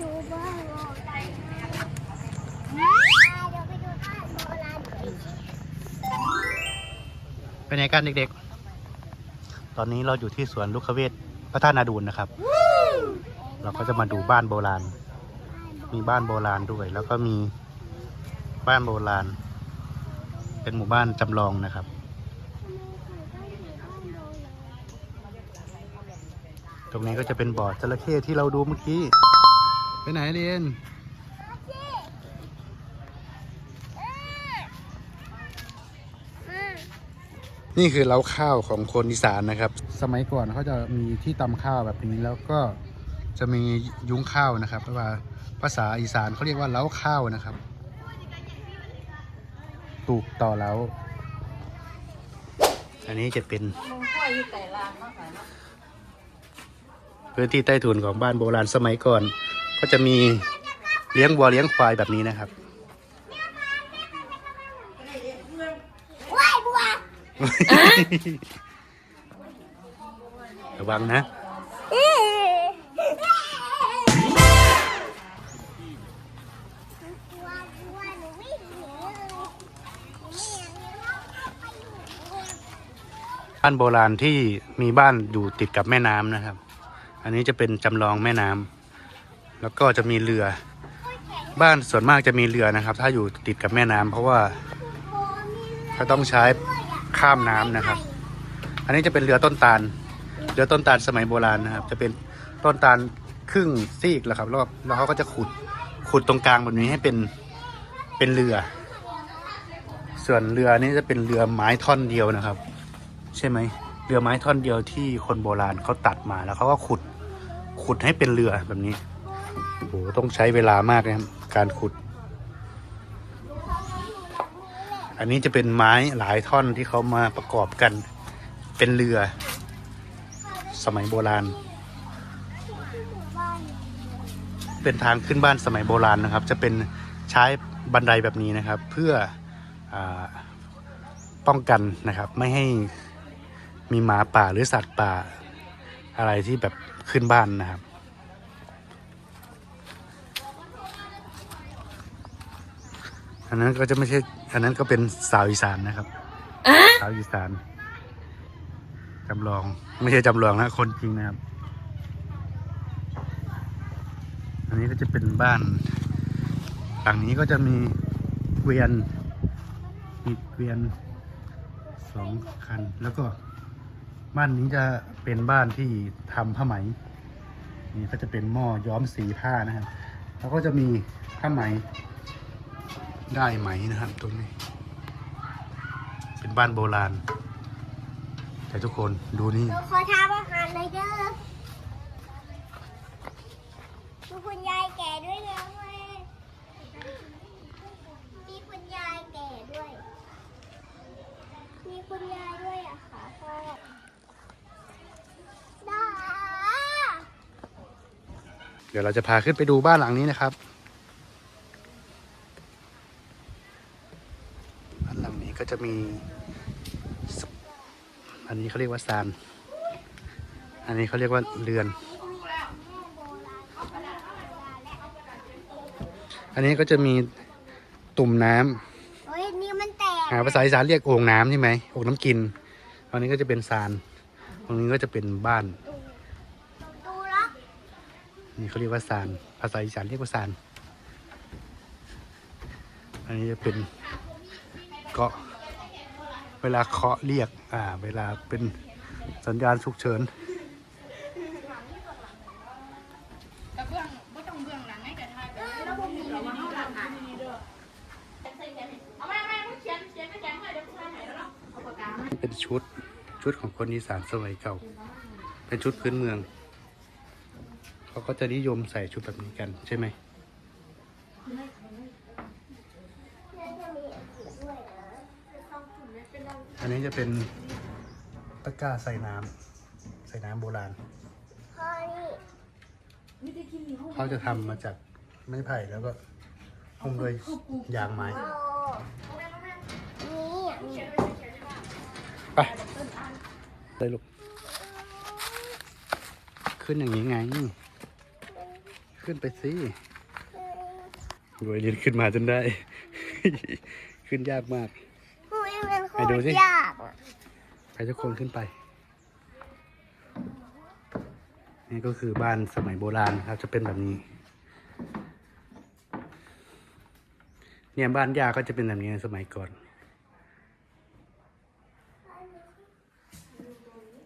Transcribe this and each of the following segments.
ดูบ้านโบราณเดี๋ยวไปดูบ้านโบราณไปไหนกันเด็กๆ ตอนนี้เราอยู่ที่สวนลูกขเวทพระธาตุนาดูนนะครับ เราก็จะมาดูบ้านโบราณ มีบ้านโบราณด้วย แล้วก็มีบ้านโบราณ เป็นหมู่บ้านจำลองนะครับตรงนี้ก็จะเป็นบ่อจระเข้ที่เราดูเมื่อกี้ ไปไหนเรียนนี่คือเล้าข้าวของคนอีสานนะครับ สมัยก่อนเขาจะมีที่ตำข้าวแบบนี้แล้วก็จะมียุ้งข้าวนะครับเพราะว่าภาษาอีสานเขาเรียกว่าเล้าข้าวนะครับปลูกต่อเล้า อันนี้จะเป็นพื้นที่ใต้ถุนของบ้านโบราณสมัยก่อน ก็จะมีเลี้ยงวัวเลี้ยงควายแบบนี้นะครับว้ายบัวระวังนะบัวบัวหนูไม่หนีเลยไม่อยากเลี้ยงเข้าไปอยู่บ้านโบราณที่มีบ้านอยู่ติดกับแม่น้ำนะครับ อันนี้จะเป็นจำลองแม่น้ำ แล้วก็จะมีเรือ บ้านส่วนมากจะมีเรือนะครับ ถ้าอยู่ติดกับแม่น้ำเพราะว่าโบมีเรือเขาต้องใช้ข้ามน้ำนะครับ อันนี้จะเป็นเรือต้นตาล เรือต้นตาลสมัยโบราณนะครับ จะเป็นต้นตาลครึ่งซีกแล้วครับแล้วแล้วเขาก็จะขุดขุดตรงกลางแบบนี้ให้เป็นเป็นเรือ ส่วนเรือนี้จะเป็นเรือไม้ท่อนเดียวนะครับ ใช่ไหมเรือไม้ท่อนเดียวที่คนโบราณเขาตัดมาแล้วเขาก็ขุดขุดให้เป็นเรือแบบนี้ โอ้โหต้องใช้เวลามากนะครับ การขุด อันนี้จะเป็นไม้หลายท่อนที่เขามาประกอบกัน เป็นเรือ สมัยโบราณ เป็นทางขึ้นบ้านสมัยโบราณนะครับ จะเป็นใช้บันไดแบบนี้นะครับ เพื่ออป้องกันนะครับ ไม่ให้มีหมาป่าหรือสัตว์ป่าอะไรที่แบบขึ้นบ้านนะครับ อันนั้นก็จะไม่ใช่ อันนั้นก็เป็นสาวอีสานนะครับ สาวอีสานจำลอง ไม่ใช่จำลองนะ คนจริงนะครับ อันนี้ก็จะเป็นบ้าน หลังนี้ก็จะมีเกวียน มีเกวียนสองคัน แล้วก็บ้านนี้จะเป็นบ้านที่ทำผ้าไหม นี่ก็จะเป็นหม้อย้อมสีผ้านะครับ แล้วก็จะมีผ้าไหม ได้ไหมนะครับ ตรงนี้ เป็นบ้านโบราณ แต่ทุกคนดูนี่หนูขอทำอาหารหน่อยเด้อดูคุณยายแก่ด้วยนะเว้ยมีคุณยายแก่ด้วย มีคุณยายด้วยอะค่ะพ่อดาเดี๋ยวเราจะพาขึ้นไปดูบ้านหลังนี้นะครับบ้านหลังนี้ก็ จะมีสอันนี้เขาเรียกว่าซาน อันนี้เขาเรียกว่าเรือน อันนี้ก็จะมีตุ่มน้ำโอ้ยนี่มันแตกหาภาษาอีสานเรียกโอ่งน้ำใช่ไหมโอ่งน้ำกินตรงนี้ก็จะเป็นซานตรงนี้ก็จะเป็นบ้าน ดูล็อกนี่เขาเรียกว่าซาน ภาษาอีสานเรียกว่าซาน อันนี้จะเป็นเกาะ เวลาเคาะเรียกอ่าเวลาเป็นสัญญาณฉุกเฉินกระเบื้องไม่ต้องเบื้องหลังให้กระทายแล้ววกนี้เรามาเข้าหลังอะเอาไม่ไม่เขียนเขียนไม่เขียนให้เดี๋ยวผู้ชายไหนแล้วเนาะเอาปากกาเป็นชุดชุดของคนอีสานสมัยเก่า เป็นชุดพื้นเมือง เขาก็จะนิยมใส่ชุดแบบนี้กันใช่ไหม อันนี้จะเป็นตะกร้าใส่น้ำใส่น้ำโบราณ พ่อนี่เขาจะทำมาจากไม้ไผ่แล้วก็หุ้มด้วยยางไม้โอ้นี่อะไปเลยลูก ขึ้นอย่างนี้ไง ขึ้นไปสิเออรวยลินขึ้นมาจนได้ ขึ้นยากมากโอ้ยมันโค ไปดูตสิรยากอะไปทุกคนขึ้นไป นี่ก็คือบ้านสมัยโบราณครับ จะเป็นแบบนี้ เนี่ยบ้านย่าก็จะเป็นแบบนี้สมัยก่อน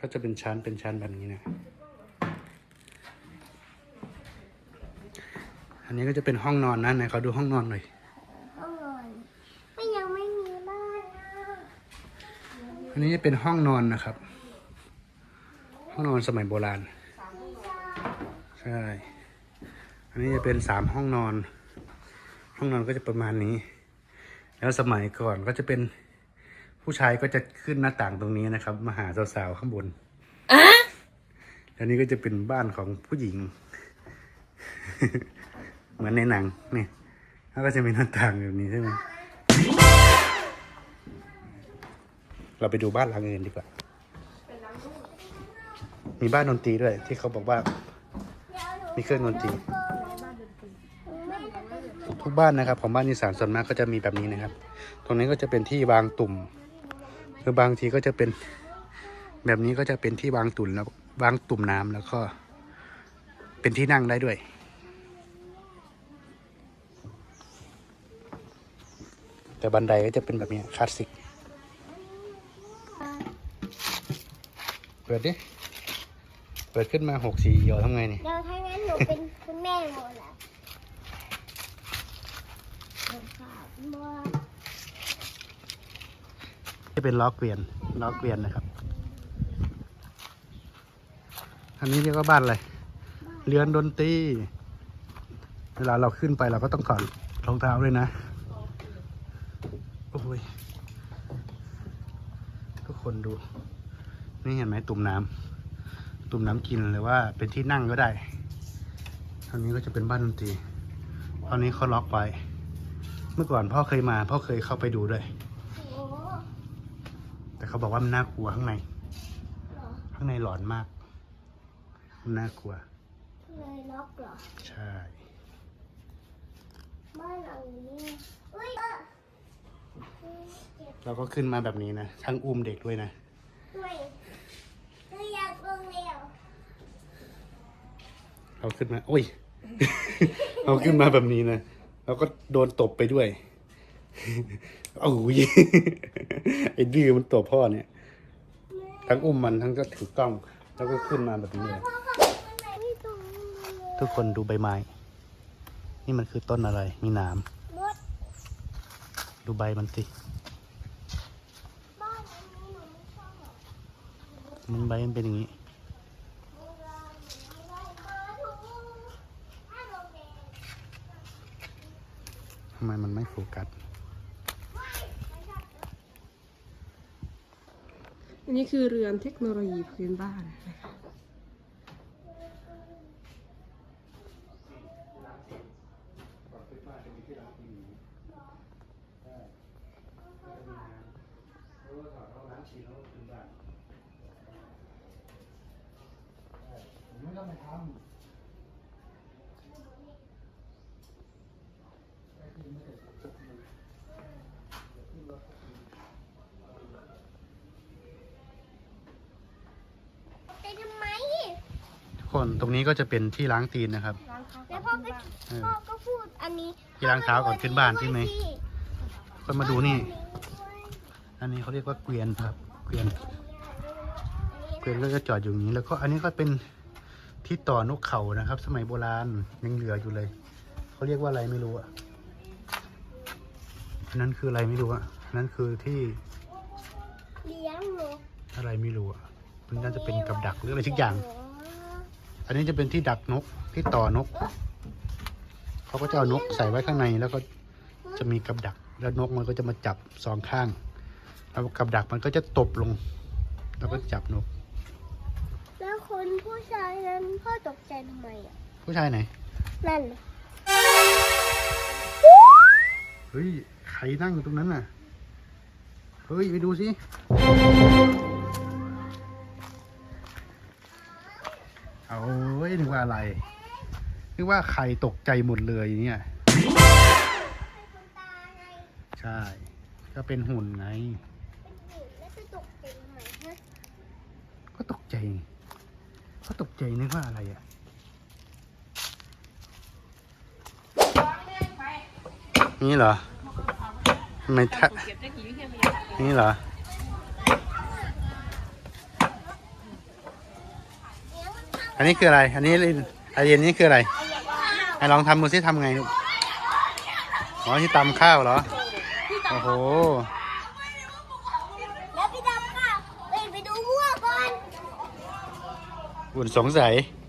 ก็จะเป็นชั้นเป็นชั้นแบบนี้นะ อันนี้ก็จะเป็นห้องนอนนะไหนเขาดูห้องนอนหน่อย ห้องนอนไม่ยังไม่มีบ้านนะ อันนี้จะเป็นห้องนอนนะครับ ห้องนอนสมัยโบราณ ใช่ อันนี้จะเป็นสามห้องนอน ห้องนอนก็จะประมาณนี้ แล้วสมัยก่อนก็จะเป็นผู้ชายก็จะขึ้นหน้าต่างตรงนี้นะครับ มาหาสาวๆข้างบนอันนี้ก็จะเป็นบ้านของผู้หญิง เหมือนในหนังเนี่ยแล้วก็จะมีหน้าต่างแบบนี้ใช่ไหม เราไปดูบ้านหลังอื่นดีกว่า มีบ้านดนตรีด้วย ที่เขาบอกว่า มีเครื่องดนตรี ทุกบ้านนะครับ ของบ้านอีสานส่วนมากก็จะมีแบบนี้นะครับ ตรงนี้ก็จะเป็นที่วางตุ่มหรือบางทีก็จะเป็น แบบนี้ก็จะเป็นที่วางตุ่มแล้ววางตุ่มน้ำแล้วก็ เป็นที่นั่งได้ด้วยแต่บันไดก็จะเป็นแบบนี้คลาสสิก ปิดดิ เปิดขึ้นมาหกสี่เหี่ยวทำไงนี่เดี๋ยวถ้างั้นหนูเป็นคุณแม่หมดละเดี๋ยวค่ะบัวจะเป็นล้อเกวียน ล้อเกวียนนะครับ อันนี้เรียกว่าบ้านอะไร เรือนดนตรี เวลาเราขึ้นไปเราก็ต้องถอดรองเท้าเลยนะ โอ้ย ทุกคนดู นี่เห็นไหมตุ่มน้ำตุ่มน้ำกินหรือว่าเป็นที่นั่งก็ได้อันนี้ก็จะเป็นบ้านดนตรีตอนนี้เขาล็อกไว้ เมื่อก่อนพ่อเคยมา พ่อเคยเข้าไปดูด้วยโอ้แต่เขาบอกว่ามันน่ากลัวข้างในเหรอข้างในหลอนมาก มันน่ากลัวเลยล็อกเหรอ ใช่ บ้านหลังนี้อุ้ยเออเจ็บเราก็ขึ้นมาแบบนี้นะ ทั้งอุ้มเด็กด้วยนะด้วยหนูอยากลงแล้ว เราขึ้นมา โอ้ยเราขึ้นมาแบบนี้นะเราก็โดนตบไปด้วยโอ้ยไอ้ดื้อมันตบพ่อเนี่ย ทั้งอุ้มมันทั้งก็ถือกล้อง แล้วก็ขึ้นมาแบบนี้เลยพ่อขับรถไปไหนไม่ตรงนี้เลยทุกคนดูใบไม้ นี่มันคือต้นอะไร มีหนามรถดูใบมันสิบ้านอันนี้หนูไม่ชอบหรอกมันใบมันเป็นอย่างนี้ โบราณไม่ได้มาถูกถ้าลงแดง ทำไมมันไม่โฟกัสอันนี้คือเรือนเทคโนโลยีพื้นบ้านนะคะ ไม่ต้องไปทำ ไปทำไม ทุก คนตรงนี้ก็จะเป็นที่ล้างตีนนะครับแล้วพ่อก็เออ พ่อก็พูดอันนี้ที่ล้างเท้าก่อนขึ้นบ้านใช่ไหม คนมาดูนี่ อันนี้เขาเรียกว่าเกวียนครับ เกวียน เกวียนก็จะจอดอยู่อย่างนี้ แล้วก็อันนี้ก็เป็นที่ต่อนกเขานะครับ สมัยโบราณยังเหลืออยู่เลย เขาเรียกว่าอะไรไม่รู้อะอันนั้นคืออะไรไม่รู้อะอันนั้นคือที่เลี้ยงนกอะไรไม่รู้อะมันน่าจะเป็นกับดักหรืออะไรทุกอย่าง อันนี้จะเป็นที่ดักนกที่ต่อนก เขาก็จะเอานกใส่ไว้ข้างในแล้วก็จะมีกับดัก แล้วนกมันก็จะมาจับสองข้าง แล้วกับดักมันก็จะตบลง แล้วก็จับนก แล้วคนผู้ชายนั้นพ่อตกใจทำไมอะ ผู้ชายไหน นั่นน่ะเฮ้ย ใครนั่งอยู่ตรงนั้นน่ะ เฮ้ย ไปดูสิ นึกว่าอะไร นึกว่าไข่ตกใจหมดเลยเนี่ยคนตาไงใช่ ก็เป็นหุ่นไงเป็นหุ่นแล้วจะตกเป็นไหมฮะก็ตกใจ ก็ตกใจนึกว่าอะไรอะนี่เหรอทำไมทะนี่เหรอ อันนี้คืออะไร อันนี้ไอเดียนนี่คืออะไรไอลองทำมือซิทำไงลูกอ๋อที่ตำข้าวเหรอ โอ้โห แล้วพี่ดำค่ะไปไปดูวัวก่อนอุ่นสงสัยเ